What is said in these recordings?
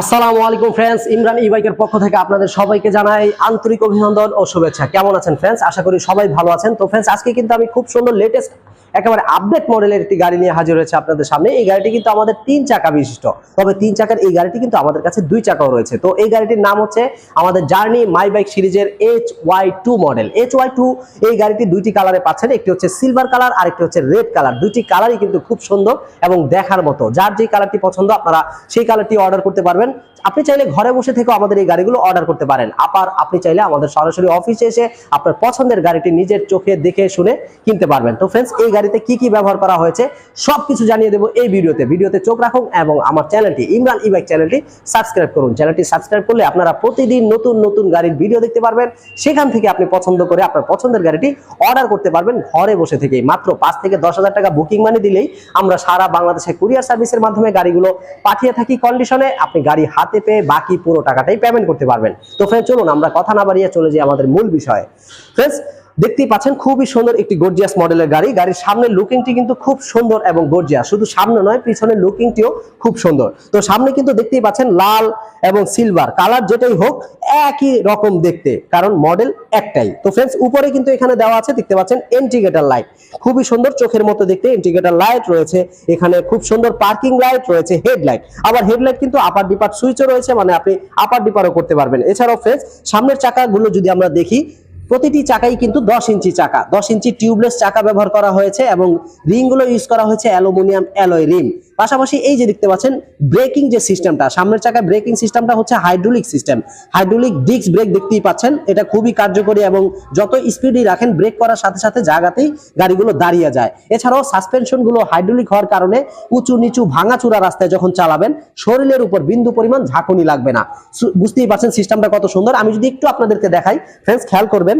আসসালামু আলাইকুম ফ্রেন্ডস ইমরান ই বাইকের পক্ষ থেকে আপনাদের সবাইকে জানাই আন্তরিক অভিনন্দন ও শুভেচ্ছা। কেমন আছেন ফ্রেন্ডস আশা করি সবাই ভালো আছেন। তো ফ্রেন্ডস আজকে কিন্তু আমি খুব সুন্দর লেটেস্ট একেবারে আপডেট মডেলের একটি গাড়ি নিয়ে হাজির হয়েছে আপনাদের সামনে। এই গাড়িটি কিন্তু আমাদের তিন চাকা বিশিষ্ট। তবে তিন চাকার এই গাড়িটি কিন্তু আমাদের কাছে দুই চাকাও রয়েছে। তো এই গাড়িটির নাম হচ্ছে আমাদের জার্নি মাই বাইক সিরিজের H Y two model H Y two এই গাড়িটি দুইটি কালারে পাচ্ছেন। একটি হচ্ছে সিলভার কালার আর একটি হচ্ছে রেড কালার দুইটি কালারই কিন্তু খুব সুন্দর এবং দেখার মতো। যার যে কালারটি পছন্দ আপনারা সেই কালারটি অর্ডার করতে পারবেন। Bueno, আপনি চাইলে ঘরে বসে থেকেও আমাদের এই গাড়িগুলো অর্ডার করতে পারেন। আবার আপনি চাইলে আমাদের সরাসরি অফিসে এসে আপনার পছন্দের গাড়িটি নিজের চোখে দেখে শুনে কিনতে পারবেন। তো ফ্রেন্ডস এই গাড়িতে কি কি ব্যবহার করা হয়েছে সবকিছু জানিয়ে দেবো এই ভিডিওতে। ভিডিওতে চোখ রাখুন এবং আমার চ্যানেলটি ইমরান ই বাইক চ্যানেলটি সাবস্ক্রাইব করুন। চ্যানেলটি সাবস্ক্রাইব করলে আপনারা প্রতিদিন নতুন নতুন গাড়ির ভিডিও দেখতে পারবেন। সেখান থেকে আপনি পছন্দ করে আপনার পছন্দের গাড়িটি অর্ডার করতে পারবেন ঘরে বসে থেকেই। মাত্র পাঁচ থেকে দশ হাজার টাকা বুকিং মানি দিলেই আমরা সারা বাংলাদেশে কুরিয়ার সার্ভিসের মাধ্যমে গাড়িগুলো পাঠিয়ে থাকি কন্ডিশনে আপনি গাড়ি হাতে পেয়ে বাকি পুরো টাকাটাই পেমেন্ট করতে পারবেন। তো ফ্রেন্ড চলুন, আমরা কথা না বাড়িয়ে চলে যাই আমাদের মূল বিষয়ে। ফ্রেন্ডস দেখতেই পাচ্ছেন, খুবই সুন্দর একটি গর্জিয়াস মডেলের গাড়ি। গাড়ির সামনের লুকিংটি কিন্তু খুব সুন্দর এবং গর্জিয়াস শুধু সামনে নয়, পিছনের লুকিংটিও খুব সুন্দর। তো সামনে কিন্তু দেখতেই পাচ্ছেন, লাল এবং সিলভার কালার যেটাই হোক, একই রকম দেখতে, কারণ মডেল একটাই। তো ফ্রেন্ডস উপরে কিন্তু এখানে দেওয়া আছে, দেখতে পাচ্ছেন ইন্ডিকেটর লাইট খুবই সুন্দর চোখের মতো দেখতে ইন্ডিকেটর লাইট রয়েছে। এখানে খুব সুন্দর পার্কিং লাইট রয়েছে হেডলাইট আবার হেডলাইট কিন্তু আপার ডিপার সুইচও রয়েছে মানে আপনি আপার ডিপারও করতে পারবেন। এছাড়াও ফ্রেন্ডস সামনের চাকাগুলো যদি আমরা দেখি প্রতিটি চাকাই কিন্তু দশ ইঞ্চি চাকা। দশ ইঞ্চি টিউবলেস চাকা ব্যবহার করা হয়েছে এবং রিংগুলো ইউজ করা হয়েছে অ্যালুমিনিয়াম অ্যালয় রিম। পাশাপাশি এই যে দেখতে পাচ্ছেন, ব্রেকিং যে সিস্টেমটা, সামনের চাকায় ব্রেকিং সিস্টেমটা হচ্ছে hydraulic system. Hydraulic disc brake দেখতেই পাচ্ছেন, এটা খুবই কার্যকরী এবং যত স্পিডই রাখেন, ব্রেক করার সাথে সাথে জায়গাতেই গাড়িগুলো দাঁড়িয়ে যায়। এছাড়াও সাসপেনশনগুলো হাইড্রোলিক হওয়ার কারণে উঁচু নিচু ভাঙাচুরা রাস্তায় যখন চালাবেন, শরীরের উপর বিন্দু পরিমাণ ঝাঁকুনি লাগবে না। বুঝতেই পারছেন সিস্টেমটা কত সুন্দর। আমি যদি একটু আপনাদেরকে দেখাই ফ্রেন্ডস খেয়াল করবেন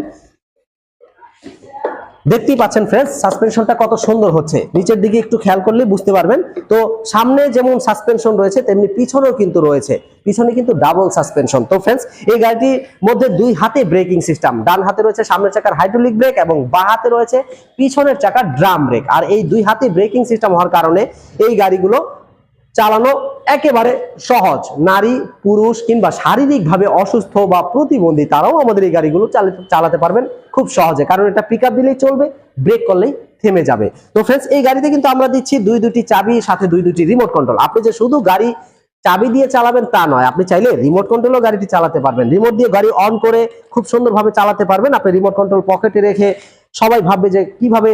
দেখতেই পাচ্ছেন ফ্রেন্ডস সাসপেনশনটা কত সুন্দর হচ্ছে। নিচের দিকে একটু খেয়াল করলে বুঝতে পারবেন। তো সামনে যেমন সাসপেনশন রয়েছে, তেমনি পিছনেও কিন্তু রয়েছে। পিছনে কিন্তু ডাবল সাসপেনশন তো ফ্রেন্ডস এই গাড়িটির মধ্যে দুই হাতে ব্রেকিং সিস্টেম ডান হাতে রয়েছে সামনের চাকার হাইড্রোলিক ব্রেক এবং বা হাতে রয়েছে পিছনের চাকার ড্রাম ব্রেক আর এই দুই হাতে ব্রেকিং সিস্টেম হওয়ার কারণে এই গাড়িগুলো চালানো একেবারে সহজ। নারী, পুরুষ কিংবা শারীরিকভাবে অসুস্থ বা প্রতিবন্ধী তারাও আমাদের এই গাড়িগুলো চালাতে পারবেন খুব সহজে। কারণ এটা পিক দিলেই চলবে ব্রেক করলেই থেমে যাবে। তো ফ্রেন্ডস এই গাড়িতে কিন্তু আমরা দিচ্ছি দুই দুটি চাবি, সাথে দুই দুটি রিমোট কন্ট্রোল আপনি যে শুধু গাড়ি চাবি দিয়ে চালাবেন তা নয়, আপনি চাইলে রিমোট কন্ট্রোলও গাড়িটি চালাতে পারবেন। রিমোট দিয়ে গাড়ি অন করে খুব সুন্দরভাবে চালাতে পারবেন। আপনি রিমোট কন্ট্রোল পকেটে রেখে সবাই ভাববে যে কীভাবে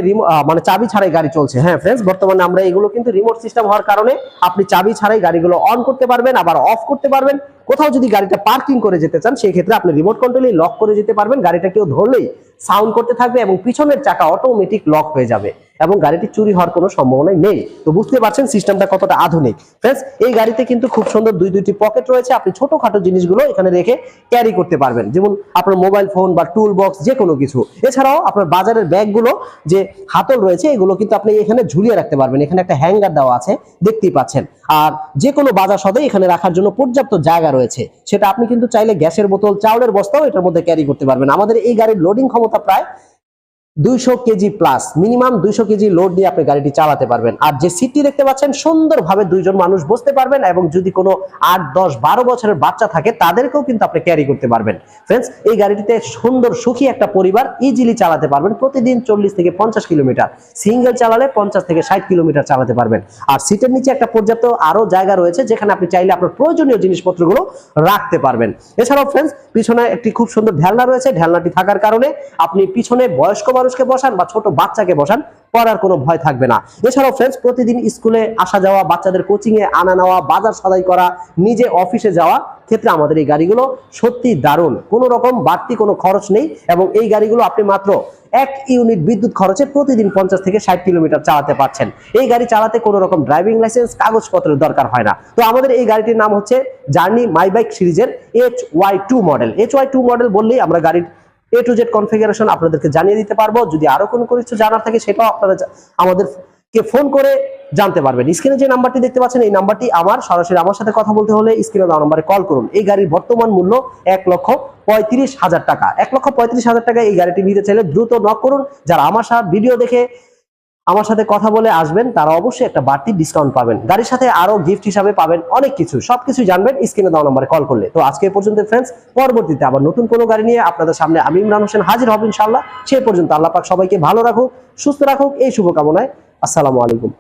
মানে চাবি ছাড়াই গাড়ি চলছে। হ্যাঁ ফ্রেন্ডস বর্তমানে আমরা এগুলো কিন্তু রিমোট সিস্টেম হওয়ার কারণে আপনি চাবি ছাড়াই গাড়িগুলো অন করতে পারবেন, আবার অফ করতে পারবেন। কোথাও যদি গাড়িটা পার্কিং করে যেতে চান সেই ক্ষেত্রে আপনি রিমোট কন্ট্রোলেই লক করে যেতে পারবেন। গাড়িটা কেউ ধরলেই সাউন্ড করতে থাকবে এবং পিছনের চাকা অটোমেটিক লক হয়ে যাবে এবং গাড়িটি চুরি হওয়ার কোনো সম্ভাবনাই নেই। তো বুঝতে পারছেন সিস্টেমটা কতটা আধুনিক। ফ্রেন্ডস এই গাড়িতে কিন্তু খুব সুন্দর দুই দুইটি পকেট রয়েছে। আপনি ছোটখাটো জিনিসগুলো এখানে রেখে ক্যারি করতে পারবেন। যেমন আপনার মোবাইল ফোন বা টুল বক্স যে কোনো কিছু। এছাড়াও আপনার বাজারের ব্যাগগুলো যে হাতল রয়েছে, এগুলো কিন্তু আপনি এখানে ঝুলিয়ে রাখতে পারবেন। এখানে একটা হ্যাঙ্গার দেওয়া আছে, দেখতেই পাচ্ছেন। আর যে কোনো বাজার সদাই এখানে রাখার জন্য পর্যাপ্ত জায়গা রয়েছে। সেটা আপনি কিন্তু চাইলে গ্যাসের বোতল, চাউলের বস্তাও এটার মধ্যে ক্যারি করতে পারবেন। আমাদের এই গাড়ির লোডিং ক্ষমতা প্রায় দুইশো কেজি প্লাস মিনিমাম দুইশো কেজি লোড দিয়ে আপনি গাড়িটি চালাতে পারবেন। আর যে সিটটি দেখতে পাচ্ছেন, সুন্দরভাবে দুইজন মানুষ বসতে পারবেন এবং যদি কোনো আট, দশ, বারো বছরের বাচ্চা থাকে, তাদেরকেও কিন্তু আপনি ক্যারি করতে পারবেন। ফ্রেন্ডস এই গাড়িটিতে সুন্দর, সুখী একটা পরিবার ইজিলি চালাতে পারবেন। প্রতিদিন চল্লিশ থেকে পঞ্চাশ কিলোমিটার। সিঙ্গেল চালালে পঞ্চাশ থেকে ষাট কিলোমিটার চালাতে পারবেন। আর সিটের নিচে একটা পর্যাপ্ত আরও জায়গা রয়েছে, যেখানে আপনি চাইলে আপনার প্রয়োজনীয় জিনিসপত্রগুলো রাখতে পারবেন। এছাড়াও ফ্রেন্ডস পিছনে একটি খুব সুন্দর ঢেলনা রয়েছে। ঢেলনাটি থাকার কারণে আপনি পিছনে বয়স্ক মানুষকে বসান বা ছোট বাচ্চাকে বসান, পড়ার কোনো ভয় থাকবে না। এছাড়াও ফ্রেন্ডস প্রতিদিন স্কুলে আসা যাওয়া, বাচ্চাদের কোচিং এ আনা নেওয়া, বাজার সদাই করা, নিজে অফিসে যাওয়া ক্ষেত্রে আমাদের এই গাড়িগুলো সত্যি দারুণ। কোনো রকম বাড়তি কোনো খরচ নেই এবং এই গাড়িগুলো আপনি মাত্র এক ইউনিট বিদ্যুৎ খরচে প্রতিদিন পঞ্চাশ থেকে ষাট কিলোমিটার চালাতে পারছেন। এই গাড়ি চালাতে কোনো রকম ড্রাইভিং লাইসেন্স কাগজপত্রের দরকার হয় না। তো আমাদের এই গাড়িটির নাম হচ্ছে জার্নি মাই বাইক সিরিজের H Y two model H Y two model বললেই আমরা গাড়ির এ টু জেড কনফিগারেশন আপনাদেরকে জানিয়ে দিতে পারব। যদি আরও কোনো কিছু জানার থাকে, সেটাও আপনারা আমাদের কে ফোন করে জানতে পারবেন। স্ক্রিনে যে নাম্বারটি দেখতে পাচ্ছেন, এই নাম্বারটি আমার। সরাসরি আমার সাথে কথা বলতে হলে স্ক্রিনে দেওয়া নাম্বারে কল করুন। এই গাড়ির বর্তমান মূল্য এক লক্ষ পঁয়ত্রিশ হাজার টাকা। এক লক্ষ পঁয়ত্রিশ হাজার টাকা এই গাড়িটি নিতে চাইলে দ্রুত নক করুন। যারা আমার সাথে ভিডিও দেখে আমার সাথে কথা বলে আসবেন, তারা অবশ্যই একটা বাড়তি ডিসকাউন্ট পাবেন। গাড়ির সাথে আরও গিফট হিসাবে পাবেন অনেক কিছু। সবকিছু জানবেন স্ক্রিনে দেওয়া নম্বরে কল করলে। তো আজকে পর্যন্ত ফ্রেন্ডস পরবর্তীতে আবার নতুন কোনো গাড়ি নিয়ে আপনাদের সামনে আমি ইমরান হোসেন হাজির হব ইনশাল্লাহ সে পর্যন্ত আল্লাহ পাক সবাইকে ভালো রাখুক, সুস্থ রাখুক, এই শুভকামনায়। আসসালামু আলাইকুম।